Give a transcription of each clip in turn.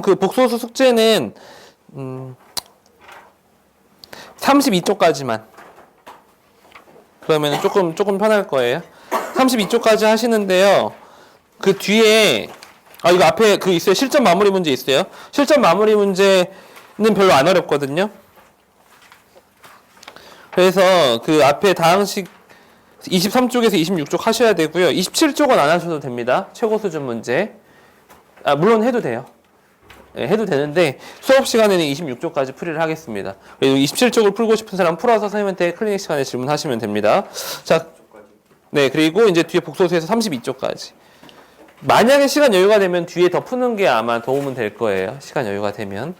그 복소수 숙제는 음, 32쪽까지만. 그러면 조금 조금 편할 거예요. 32쪽까지 하시는데요. 그 뒤에 아 이거 앞에 그 있어요. 실전 마무리 문제 있어요. 실전 마무리 문제는 별로 안 어렵거든요. 그래서 그 앞에 다항식 23쪽에서 26쪽 하셔야 되고요. 27쪽은 안 하셔도 됩니다. 최고 수준 문제. 아, 물론 해도 돼요. 예, 해도 되는데 수업 시간에는 26쪽까지 풀이를 하겠습니다. 그리고 27쪽을 풀고 싶은 사람 풀어서 선생님한테 클리닉 시간에 질문하시면 됩니다. 자, 네 그리고 이제 뒤에 복소수에서 32쪽까지. 만약에 시간 여유가 되면 뒤에 더 푸는 게 아마 도움은 될 거예요. 시간 여유가 되면.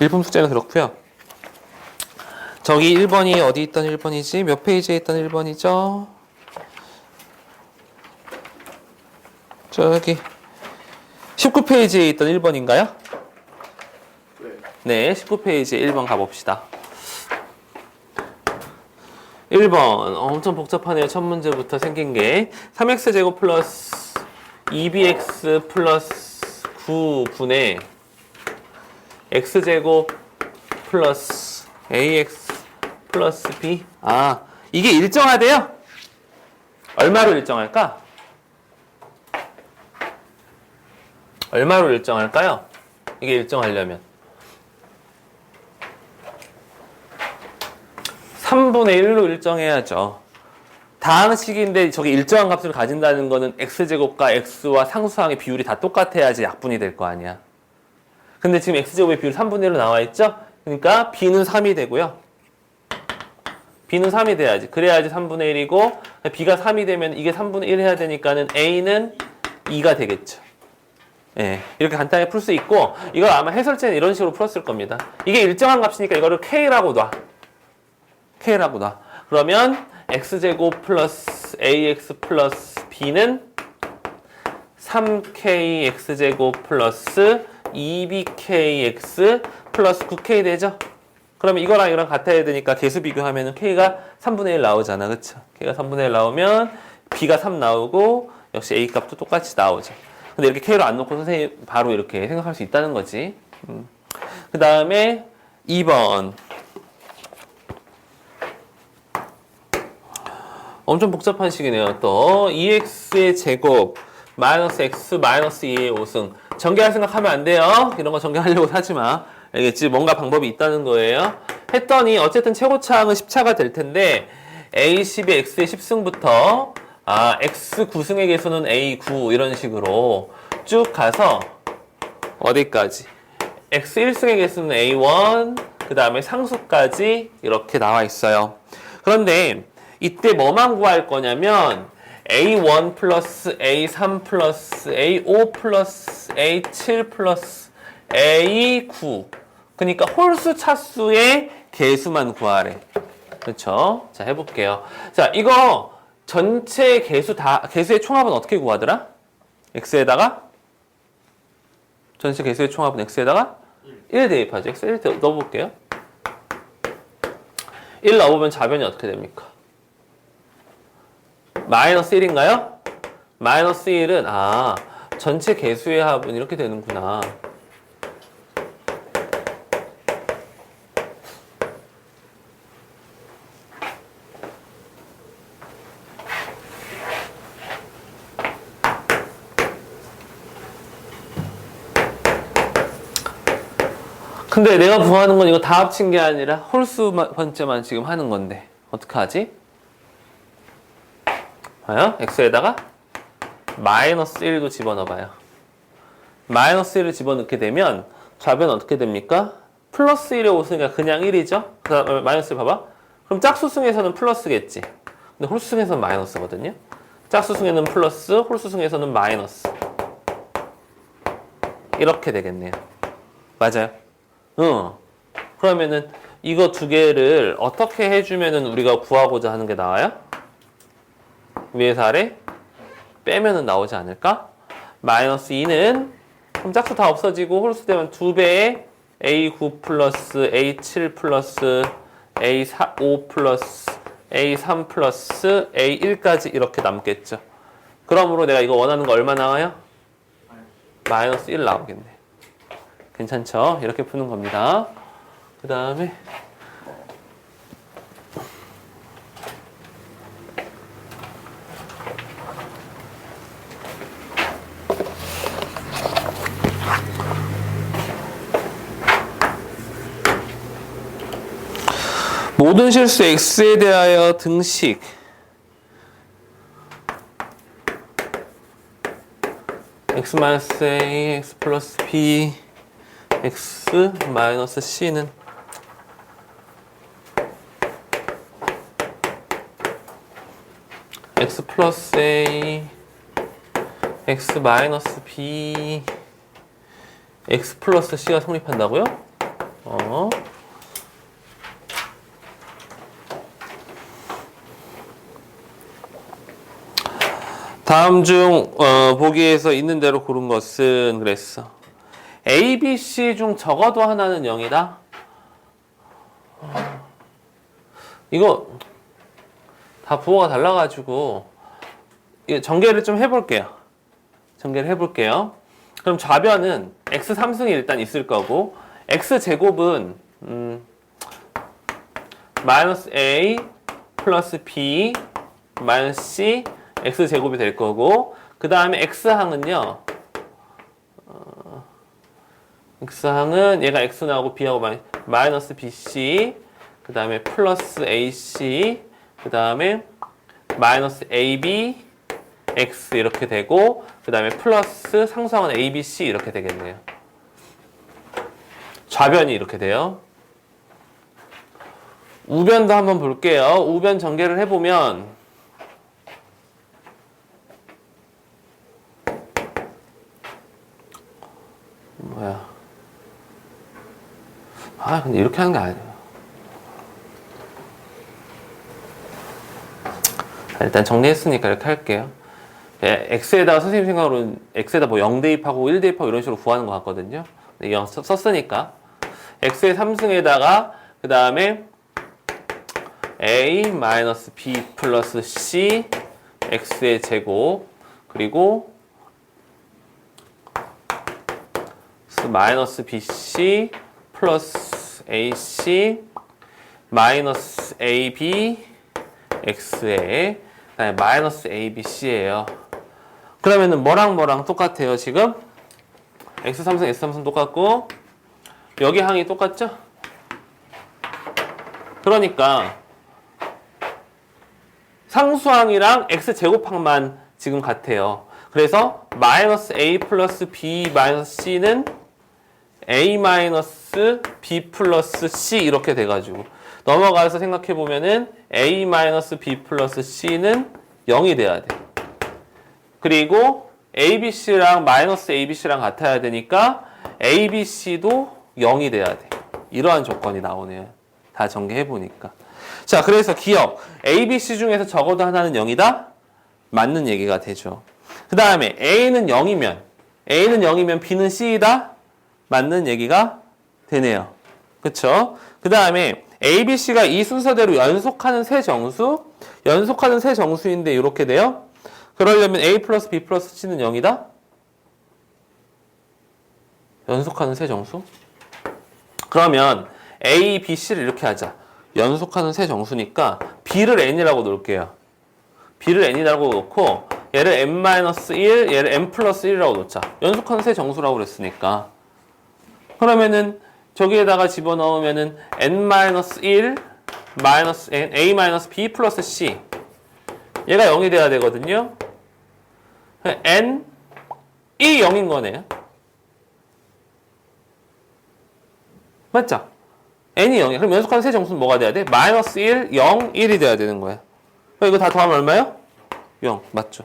일품 숙제는 그렇고요. 저기 1번이 어디 있던 1번이지? 몇 페이지에 있던 1번이죠? 저기 19페이지에 있던 1번인가요? 네, 19페이지에 1번 가봅시다. 1번 엄청 복잡하네요. 첫 문제부터 생긴 게 3x제곱 플러스 2bx 플러스 9분의 x제곱 플러스 ax 플러스 b 아 이게 일정하대요? 얼마로 일정할까? 얼마로 일정할까요? 이게 일정하려면 3분의 1로 일정해야죠. 다항식인데 저게 일정한 값을 가진다는 거는 x제곱과 x와 상수항의 비율이 다 똑같아야지 약분이 될 거 아니야. 근데 지금 x제곱의 비율 3분의 1로 나와 있죠? 그러니까 b는 3이 되고요. b는 3이 돼야지. 그래야지 3분의 1이고 b가 3이 되면 이게 3분의 1 해야 되니까는 a는 2가 되겠죠. 예, 이렇게 간단히 풀 수 있고 이걸 아마 해설제는 이런 식으로 풀었을 겁니다. 이게 일정한 값이니까 이거를 k라고 놔. k라고 놔. 그러면 x제곱 플러스 ax 플러스 b는 3k x제곱 플러스 2bkx 플러스 9k 되죠? 그러면 이거랑 이거랑 같아야 되니까 개수 비교하면 k가 3분의 1 나오잖아. 그쵸? k가 3분의 1 나오면 b가 3 나오고 역시 a 값도 똑같이 나오죠. 근데 이렇게 k로 안 놓고 선생님 바로 이렇게 생각할 수 있다는 거지. 음. 그 다음에 2번. 엄청 복잡한 식이네요. 또 2x의 제곱 마이너스 x 마이너스 2의 5승 전개할 생각하면 안 돼요. 이런 거 전개하려고 하지 마. 알겠지? 뭔가 방법이 있다는 거예요. 했더니 어쨌든 최고차항은 10차가 될 텐데 a10의 x의 10승부터 아 x 9승의 개수는 a9 이런 식으로 쭉 가서 어디까지? x 1승의 개수는 a1 그 다음에 상수까지 이렇게 나와 있어요. 그런데 이때 뭐만 구할 거냐면 A1 플러스 A3 플러스 A5 플러스 A7 플러스 A9 그러니까 홀수 차수의 개수만 구하래. 그렇죠? 자 해볼게요. 자 이거 전체 개수 다 개수의 총합은 어떻게 구하더라? x에다가 전체 개수의 총합은 x에다가 1 대입하죠. x 1 넣어볼게요. 1 넣어보면 좌변이 어떻게 됩니까? 마이너스 1인가요? 마이너스 1은 아 전체 개수의 합은 이렇게 되는구나. 근데 내가 구하는 건 이거 다 합친 게 아니라 홀수 번째만 지금 하는 건데 어떡하지? 봐요. x에다가 마이너스 1도 집어넣어봐요. 마이너스 1을 집어넣게 되면 좌변 어떻게 됩니까? 플러스 1에 오으니까 그냥 1이죠? 그 다음에 마이너스 1 봐봐. 그럼 짝수승에서는 플러스겠지. 근데 홀수승에서는 마이너스거든요. 짝수승에는 플러스, 홀수승에서는 마이너스. 이렇게 되겠네요. 맞아요. 응. 그러면은 이거 두 개를 어떻게 해주면은 우리가 구하고자 하는 게 나와요? 위에서 아래 빼면은 나오지 않을까? 마이너스 2는 그럼 짝수 다 없어지고 홀수 되면 2배의 A9 플러스 A7 플러스 A5 플러스 A3 플러스 A1까지 이렇게 남겠죠. 그러므로 내가 이거 원하는 거 얼마 나와요? 마이너스 1 나오겠네. 괜찮죠? 이렇게 푸는 겁니다. 그 다음에 모든 실수 x에 대하여 등식 x 마이너스 a, x 플러스 b, x 마이너스 c는 x 플러스 a, x 마이너스 b, x 플러스 c가 성립한다고요? 어. 다음 중 어, 보기에서 있는 대로 고른 것은 그랬어. A, B, C 중 적어도 하나는 0이다. 이거 다 부호가 달라가지고 전개를 좀 해볼게요. 전개를 해볼게요. 그럼 좌변은 x 3승이 일단 있을 거고 x 제곱은 음, 마이너스 a 플러스 b 마이너스 c x 제곱이 될 거고 그 다음에 x 항은요. 어, x 항은 얘가 x 나오고 b하고 마이, 마이너스 bc 그 다음에 플러스 ac 그 다음에 마이너스 ab x 이렇게 되고 그 다음에 플러스 상수항은 abc 이렇게 되겠네요. 좌변이 이렇게 돼요. 우변도 한번 볼게요. 우변 전개를 해보면 아, 근데 이렇게 하는 게 아니에요. 자, 일단 정리했으니까 이렇게 할게요. 예, x에다가 선생님 생각으로는 x에다 뭐 0 대입하고 1 대입하고 이런 식으로 구하는 것 같거든요. 근데 0 썼- 썼으니까 x의 3승에다가 그 다음에 a 마이너스 b 플러스 c x의 제곱 그리고 마이너스 bc 플러스 ac 마이너스 ab x에 그다음에 마이너스 abc예요. 그러면은 뭐랑 뭐랑 똑같아요 지금? x 3승 x 3승 똑같고 여기 항이 똑같죠? 그러니까 상수항이랑 x 제곱항만 지금 같아요. 그래서 마이너스 a 플러스 b 마이너스 c는 a 마이너스 b 플러스 c 이렇게 돼가지고 넘어가서 생각해 보면은 a 마이너스 b 플러스 c는 0이 돼야 돼. 그리고 abc랑 마이너스 abc랑 같아야 되니까 abc도 0이 돼야 돼. 이러한 조건이 나오네요. 다 전개해 보니까. 자, 그래서 기억. ABC 중에서 적어도 하나는 0이다? 맞는 얘기가 되죠. 그 다음에 A는 0이면, A는 0이면 B는 C이다? 맞는 얘기가 되네요. 그쵸? 그 다음에 A, B, C가 이 순서대로 연속하는 세 정수? 연속하는 세 정수인데 이렇게 돼요? 그러려면 A 플러스 B 플러스 C는 0이다? 연속하는 세 정수? 그러면 A, B, C를 이렇게 하자. 연속하는 세 정수니까 B를 N이라고 놓을게요. B를 N이라고 놓고 얘를 N-1, 얘를 N 플러스 1이라고 놓자. 연속하는 세 정수라고 그랬으니까. 그러면은 저기에다가 집어넣으면은 N-1 마이너스 N, A 마이너스 B 플러스 C 얘가 0이 돼야 되거든요. N 이 0인 거네요. 맞죠? n이 0이야. 그럼 연속하는 세 정수는 뭐가 돼야 돼? 마이너스 1, 0, 1이 돼야 되는 거야. 이거 다 더하면 얼마요? 0. 맞죠?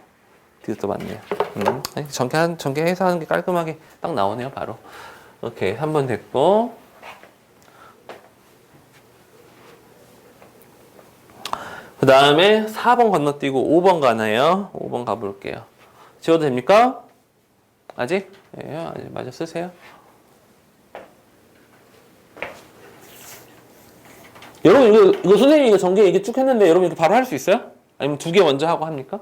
뒤도 맞네요. 음. 아니, 전개, 전개해서 하는 게 깔끔하게 딱 나오네요, 바로. 오케이. 3번 됐고. 그 다음에 4번 건너뛰고 5번 가나요? 5번 가볼게요. 지워도 됩니까? 아직? 예, 아직 마저 쓰세요. 여러분 이거, 이거 선생님이 이거 전개 이게 쭉 했는데 여러분 이거 바로 할 수 있어요? 아니면 두 개 먼저 하고 합니까?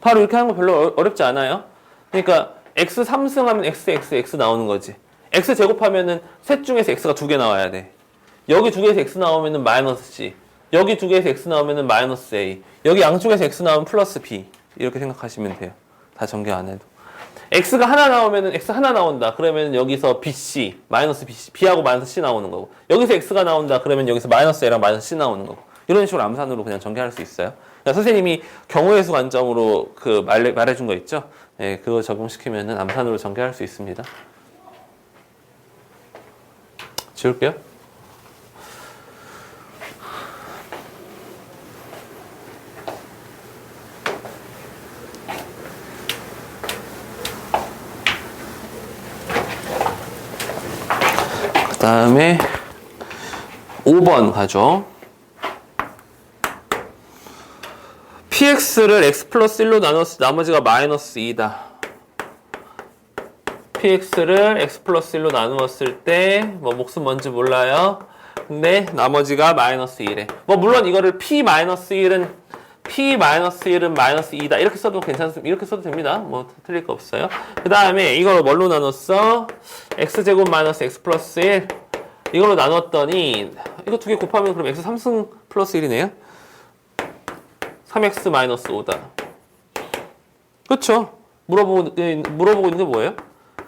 바로 이렇게 하는 거 별로 어- 어렵지 않아요. 그러니까 x 3승하면 x, x, x 나오는 거지. x 제곱하면은 셋 중에서 x가 두 개 나와야 돼. 여기 두 개에서 x 나오면은 마이너스 c. 여기 두 개에서 x 나오면은 마이너스 a. 여기 양쪽에서 x 나오면 플러스 b. 이렇게 생각하시면 돼요. 다 전개 안 해도. x가 하나 나오면은 x 하나 나온다. 그러면 여기서 bc 마이너스 bc b하고 마이너스 c 나오는 거고. 여기서 x가 나온다. 그러면 여기서 마이너스 a랑 마이너스 c 나오는 거고. 이런 식으로 암산으로 그냥 전개할 수 있어요. 선생님이 경우의 수 관점으로 그 말해, 말해준 거 있죠? 예, 그거 적용시키면은 암산으로 전개할 수 있습니다. 지울게요. 그 다음에 5번 가죠. Px를 x 플러스 1로 나눴을 때 나머지가 마이너스 2다. px를 x 플러스 1로 나누었을 때뭐 몫은 뭔지 몰라요. 근데 나머지가 마이너스 1에 뭐 물론 이거를 p 마이너스 1은 p 마이너스 1은 마이너스 2다 이렇게 써도 괜찮습니다. 이렇게 써도 됩니다. 뭐 틀릴 거 없어요. 그 다음에 이걸 뭘로 나눴어? x 제곱 마이너스 x 플러스 1 이걸로 나눴더니 이거 두 개 곱하면 그럼 x 3승 플러스 1이네요. 3x 마이너스 5다. 그쵸? 물어보고, 예, 물어보고 있는 게 뭐예요?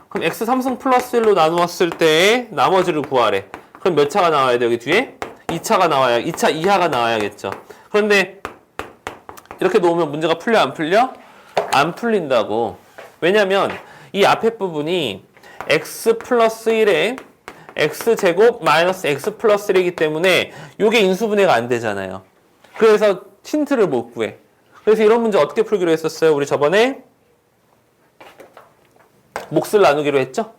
그럼 x 3승 플러스 1로 나누었을 때 나머지를 구하래. 그럼 몇 차가 나와야 돼, 여기 뒤에? 2차가 나와야, 2차 이하가 나와야겠죠. 그런데 이렇게 놓으면 문제가 풀려, 안 풀려? 안 풀린다고. 왜냐면 이 앞에 부분이 x 플러스 1에 x 제곱 마이너스 x 플러스 1이기 때문에 이게 인수분해가 안 되잖아요. 그래서 힌트를 못 구해. 그래서 이런 문제 어떻게 풀기로 했었어요? 우리 저번에 몫을 나누기로 했죠?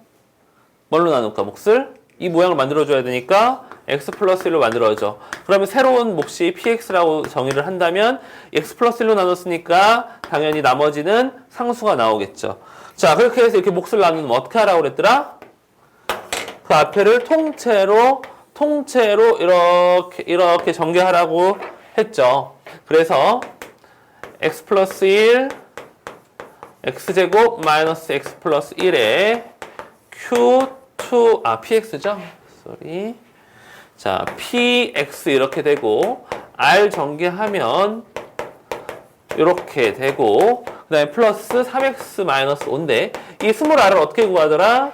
뭘로 나눌까? 몫을 이 모양을 만들어줘야 되니까 x 플러스 1로 만들어줘. 그러면 새로운 몫이 px라고 정의를 한다면 x 플러스 1로 나눴으니까 당연히 나머지는 상수가 나오겠죠. 자, 그렇게 해서 이렇게 몫을 나누면 어떻게 하라고 그랬더라? 그 앞에를 통째로 통째로 이렇게 이렇게 전개하라고 했죠. 그래서 x 플러스 1 x제곱 마이너스 x 플러스 1에 q2 아 px죠. 쏘리. 자, px 이렇게 되고 r 전개하면 이렇게 되고 그 다음에 플러스 3x 마이너스 5인데 이 스몰 r을 어떻게 구하더라?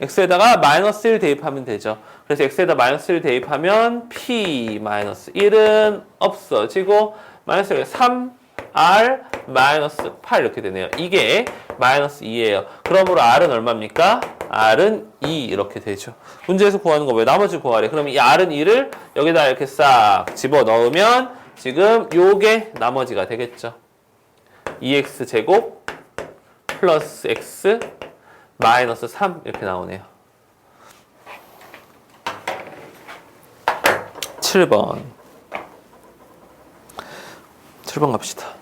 x에다가 마이너스 1 대입하면 되죠. 그래서 x에다 마이너스 1 대입하면 p 마이너스 1은 없어지고 마이너스 1, 3r 마이너스 8 이렇게 되네요. 이게 마이너스 2예요. 그러므로 r은 얼마입니까? r은 2 이렇게 되죠. 문제에서 구하는 거 왜 나머지 구하래? 그럼 이 r은 2를 여기다 이렇게 싹 집어 넣으면 지금 요게 나머지가 되겠죠. 2x 제곱 플러스 x 마이너스 3 이렇게 나오네요. 7번. 7번 갑시다.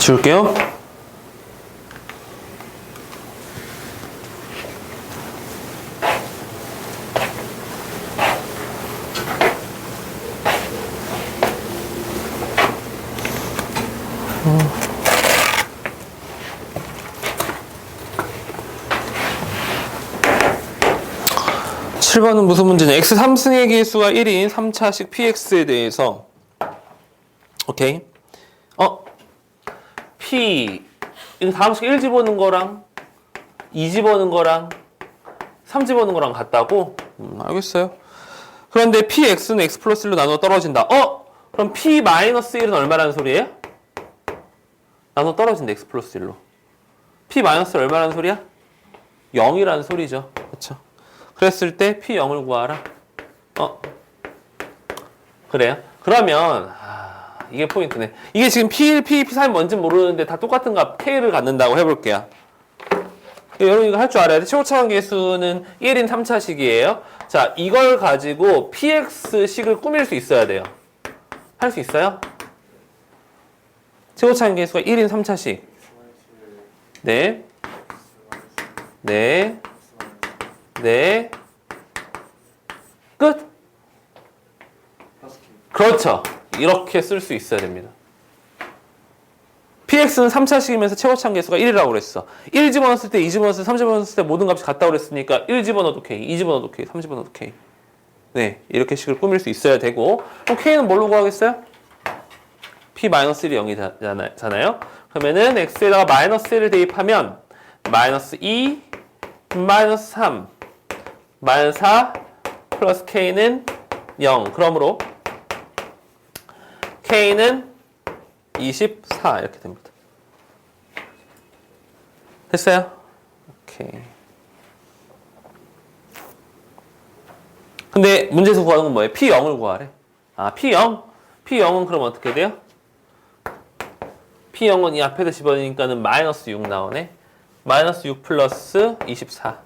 지울게요. 칠 번은 무슨 문제냐? x 3승의 개수가 1인 3차식 px에 대해서 오케이. 어? p 이거 다음식 1 집어넣은 거랑 2 집어넣은 거랑 3 집어넣은 거랑 같다고? 음, 알겠어요. 그런데 px는 x 플러스 1로 나눠 떨어진다. 어? 그럼 p 마이너스 1은 얼마라는 소리예요? 나눠 떨어진다 x 플러스 1로. p 마이너스 얼마라는 소리야? 0이라는 소리죠. 그렇죠? 그랬을 때 P0을 구하라. 어? 그래요? 그러면 아, 이게 포인트네. 이게 지금 P1, P2, P3이 뭔지 모르는데 다 똑같은 값 K를 갖는다고 해 볼게요. 여러분 이거 할 줄 알아야 돼. 최고차원 계수는 1인 3차식이에요. 자, 이걸 가지고 PX식을 꾸밀 수 있어야 돼요. 할 수 있어요? 최고차원 계수가 1인 3차식. 네. 네. 네. 끝. 그렇죠. 이렇게 쓸 수 있어야 됩니다. px는 3차식이면서 최고차항 개수가 1이라고 그랬어. 1 집어넣었을 때, 2 집어넣었을 때, 3 집어넣었을 때 모든 값이 같다고 그랬으니까 1 집어넣어도 k, 2 집어넣어도 k, 3 집어넣어도 k. 네, 이렇게 식을 꾸밀 수 있어야 되고 그럼 k는 뭘로 구하겠어요? P-1이 0이잖아요. 그러면은 x에다가 마이너스 1을 대입하면 마이너스 2, 마이너스 3, 마이너스 4 플러스 k는 0. 그러므로 k는 24 이렇게 됩니다. 됐어요? 오케이. 근데 문제에서 구하는 건 뭐예요? P0을 구하래. 아, P0? P0은 그럼 어떻게 돼요? P0은 이 앞에다 집어넣으니까는 마이너스 6 나오네. 마이너스 6 플러스 24.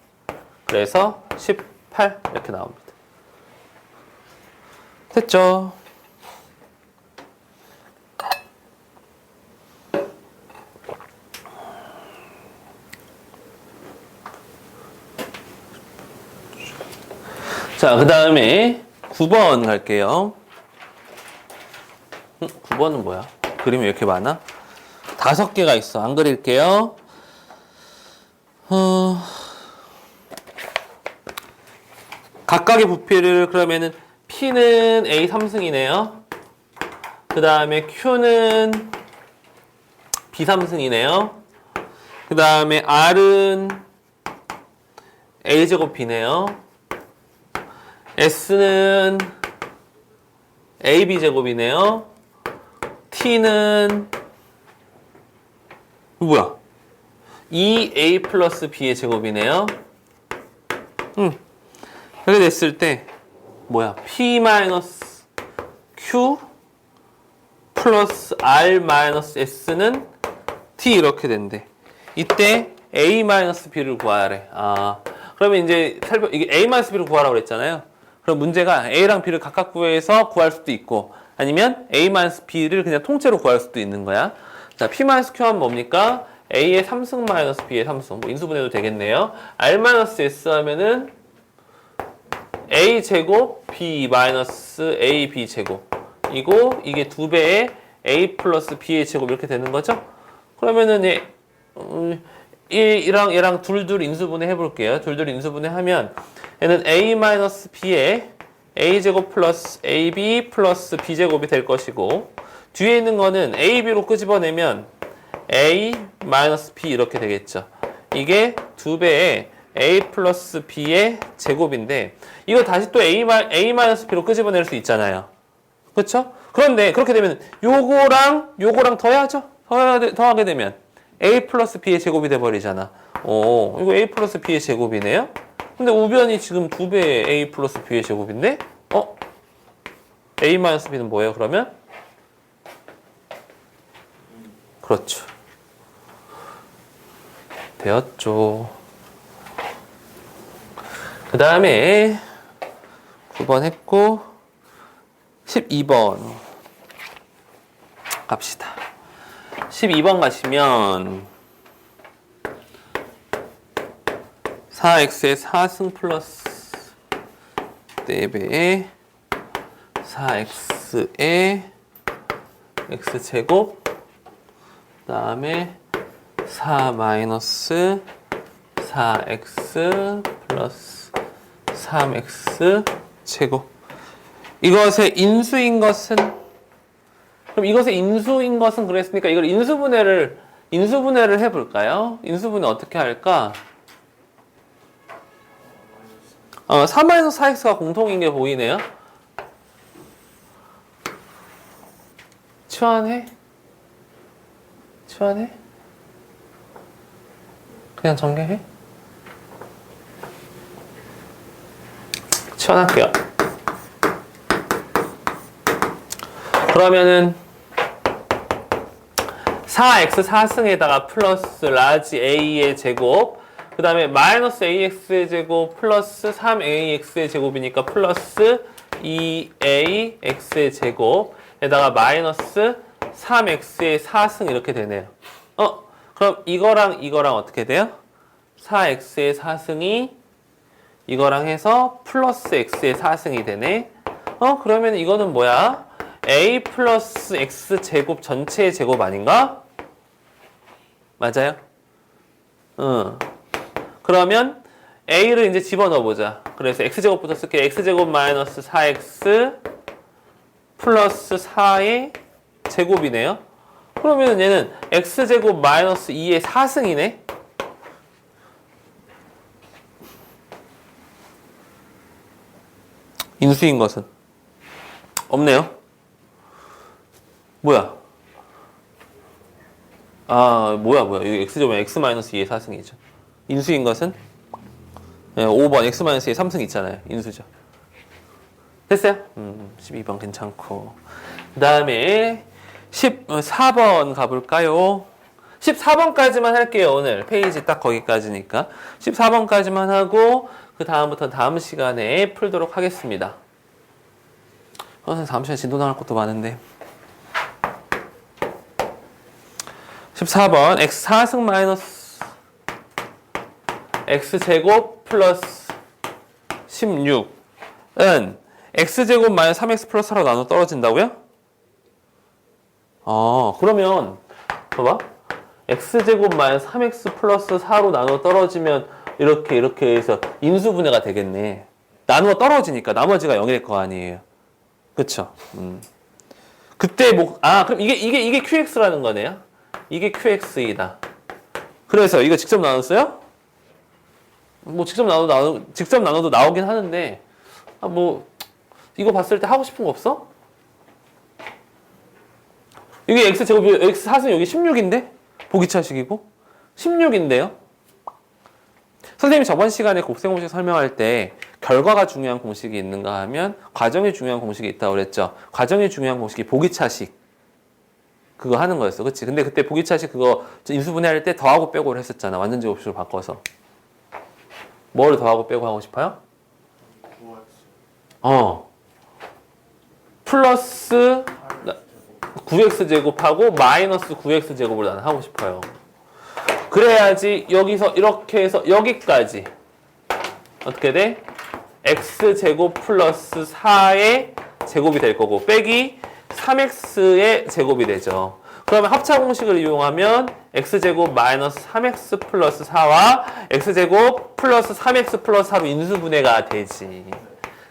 그래서 18 이렇게 나옵니다. 됐죠? 자, 그 다음에 9번 갈게요. 음, 9번은 뭐야? 그림이 왜 이렇게 많아? 다섯 개가 있어. 안 그릴게요. 어... 각각의 부피를 그러면은 P는 A 3승이네요. 그 다음에 Q는 B 3승이네요. 그 다음에 R은 A 제곱 B네요. S는 AB 제곱이네요. T는 뭐야? 2A 플러스 B의 제곱이네요. 음. 이렇게 됐을 때 뭐야? P 마이너스 Q 플러스 R 마이너스 S는 T 이렇게 된대. 이때 A 마이너스 B를 구하래. 아, 그러면 이제 살펴 이게 A 마이너스 B를 구하라고 그랬잖아요. 그럼 문제가 A랑 B를 각각 구해서 구할 수도 있고 아니면 A 마이너스 B를 그냥 통째로 구할 수도 있는 거야. 자, P 마이너스 Q 하면 뭡니까? A의 3승 마이너스 B의 3승. 뭐 인수분해도 되겠네요. R 마이너스 하면은 A 제곱 B 마이너스 A B 제곱. 이고 이게 두 배의 A 플러스 B의 제곱 이렇게 되는 거죠? 그러면은 얘, 음, 얘랑 얘랑 둘둘 인수분해 해볼게요. 둘둘 인수분해 하면 얘는 A 마이너스 B의 A 제곱 플러스 AB 플러스 B 제곱이 될 것이고 뒤에 있는 거는 AB로 끄집어내면 A 마이너스 B 이렇게 되겠죠. 이게 두 배의 A 플러스 B의 제곱인데 이거 다시 또 A, 마, A 마이너스 B로 끄집어낼 수 있잖아요. 그렇죠? 그런데 그렇게 되면 요거랑 요거랑 더해야죠. 더해, 더하게 되면 A 플러스 B의 제곱이 돼버리잖아. 오, 이거 A 플러스 B의 제곱이네요. 근데 우변이 지금 두 배의 A 플러스 B의 제곱인데, 어? A 마이너스 B는 뭐예요, 그러면? 그렇죠. 되었죠. 그 다음에 9번 했고, 12번 갑시다. 12번 가시면 4x의 4승 플러스 4배의 4x의 x제곱 그 다음에 4 마이너스 4x 플러스 3x 제곱 이것의 인수인 것은 그럼 이것의 인수인 것은 그랬으니까 이걸 인수분해를 인수분해를 해볼까요? 인수분해 어떻게 할까? 어, 3에서 4x가 공통인 게 보이네요. 치환해? 치환해? 그냥 전개해? 치환할게요. 그러면은 4x 4승에다가 플러스 라지 a의 제곱 그 다음에 마이너스 ax의 제곱 플러스 3ax의 제곱이니까 플러스 2ax의 제곱에다가 마이너스 3x의 4승 이렇게 되네요. 어 그럼 이거랑 이거랑 어떻게 돼요? 4x의 4승이 이거랑 해서 플러스 x의 4승이 되네. 어, 그러면 이거는 뭐야? a 플러스 x 제곱 전체의 제곱 아닌가? 맞아요? 응. 그러면 a를 이제 집어넣어 보자. 그래서 x제곱부터 쓸게. x제곱 마이너스 4x 플러스 4의 제곱이네요. 그러면 얘는 x제곱 마이너스 2의 4승이네. 인수인 것은 없네요. 뭐야? 아, 뭐야, 뭐야. 이거 x제곱 x 마이너스 2의 4승이죠. 인수인 것은 네, 5번 x 마이너스 2의 3승 있잖아요. 인수죠. 됐어요? 음, 12번 괜찮고. 그 다음에 14번 가볼까요? 14번까지만 할게요, 오늘. 페이지 딱 거기까지니까. 14번까지만 하고, 그 다음부터 다음 시간에 풀도록 하겠습니다. 어, 다음 시간에 진도 나갈 것도 많은데. 14번, x 4승 마이너스 x제곱 플러스 16은 x제곱 마이너스 3x 플러스 4로 나눠 떨어진다고요? 어, 그러면 봐봐. x제곱 마이너스 3x 플러스 4로 나눠 떨어지면 이렇게 이렇게 해서 인수분해가 되겠네. 나누어 떨어지니까 나머지가 0이 될 거 아니에요. 그쵸? 음. 그때 뭐, 아, 그럼 이게, 이게, 이게 qx라는 거네요? 이게 qx이다. 그래서 이거 직접 나눴어요? 뭐 직접 나눠도 나눠, 직접 나눠도 나오긴 하는데, 아, 뭐, 이거 봤을 때 하고 싶은 거 없어? 이게 x 제곱이 x 사승 여기 16인데 보기차식이고 16인데요. 선생님이 저번 시간에 곱셈 공식 설명할 때 결과가 중요한 공식이 있는가 하면 과정이 중요한 공식이 있다고 그랬죠. 과정이 중요한 공식이 보기차식 그거 하는 거였어. 그치? 근데 그때 보기차식 그거 인수분해할 때 더하고 빼고를 했었잖아. 완전 제곱식으로 바꿔서. 뭐를 더하고 빼고 하고 싶어요? 어. 플러스 9x 제곱하고 마이너스 9x 제곱을 나는 하고 싶어요. 그래야지 여기서 이렇게 해서 여기까지 어떻게 돼? x 제곱 플러스 4의 제곱이 될 거고 빼기 3x의 제곱이 되죠. 그러면 합차 공식을 이용하면 x 제곱 마이너스 3x 플러스 4와 x 제곱 플러스 3x 플러스 4로 인수분해가 되지.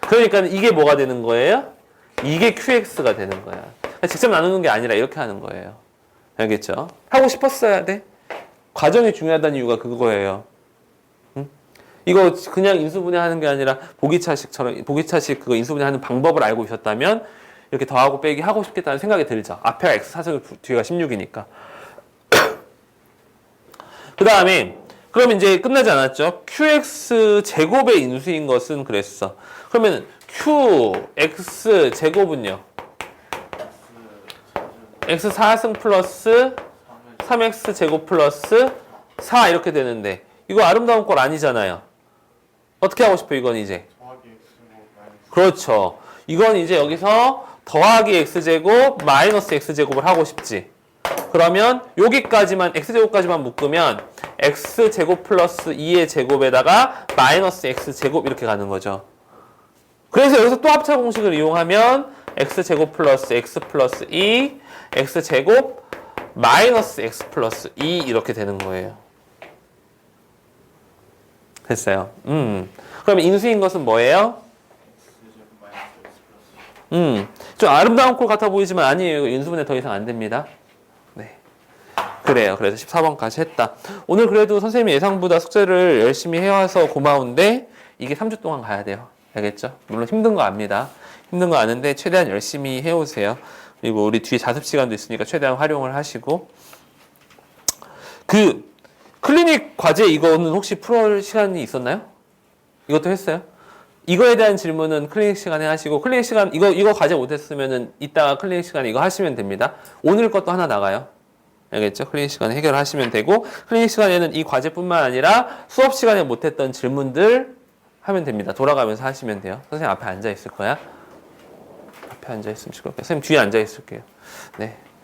그러니까 이게 뭐가 되는 거예요? 이게 qx가 되는 거야. 직접 나누는 게 아니라 이렇게 하는 거예요. 알겠죠? 하고 싶었어야 돼. 과정이 중요하다는 이유가 그거예요. 응? 이거 그냥 인수분해하는 게 아니라 보기차식처럼 보기차식 그거 인수분해하는 방법을 알고 있었다면 이렇게 더하고 빼기 하고 싶겠다는 생각이 들죠. 앞에가 x 사승 뒤가 16이니까. 그 다음에 그럼 이제 끝나지 않았죠? qx 제곱의 인수인 것은 그랬어. 그러면 qx 제곱은요? X 4승 플러스 3x 제곱 플러스 4 이렇게 되는데 이거 아름다운 꼴 아니잖아요. 어떻게 하고 싶어 이건 이제? 그렇죠. 이건 이제 여기서 더하기 x제곱 마이너스 x제곱을 하고 싶지. 그러면 여기까지만 x제곱까지만 묶으면 x제곱 플러스 2의 제곱에다가 마이너스 x제곱 이렇게 가는 거죠. 그래서 여기서 또 합차 공식을 이용하면 x제곱 플러스 x 플러스 2 x제곱 마이너스 x 플러스 2 이렇게 되는 거예요. 됐어요. 음. 그럼 인수인 것은 뭐예요? 음. 좀 아름다운 꼴 같아 보이지만 아니에요. 인수분해 더 이상 안 됩니다. 네. 그래요. 그래서 14번까지 했다. 오늘 그래도 선생님이 예상보다 숙제를 열심히 해와서 고마운데 이게 3주 동안 가야 돼요. 알겠죠? 물론 힘든 거 압니다. 힘든 거 아는데 최대한 열심히 해오세요. 그리고 우리 뒤에 자습 시간도 있으니까 최대한 활용을 하시고 그 클리닉 과제 이거는 혹시 풀 시간이 있었나요? 이것도 했어요? 이거에 대한 질문은 클리닉 시간에 하시고 클리닉 시간 이거 이거 과제 못했으면은 이따가 클리닉 시간에 이거 하시면 됩니다. 오늘 것도 하나 나가요. 알겠죠? 클리닉 시간에 해결하시면 되고 클리닉 시간에는 이 과제뿐만 아니라 수업 시간에 못했던 질문들 하면 됩니다. 돌아가면서 하시면 돼요. 선생님 앞에 앉아 있을 거야. 앞에 앉아 있으면 시끄럽게. 선생님 뒤에 앉아 있을게요. 네.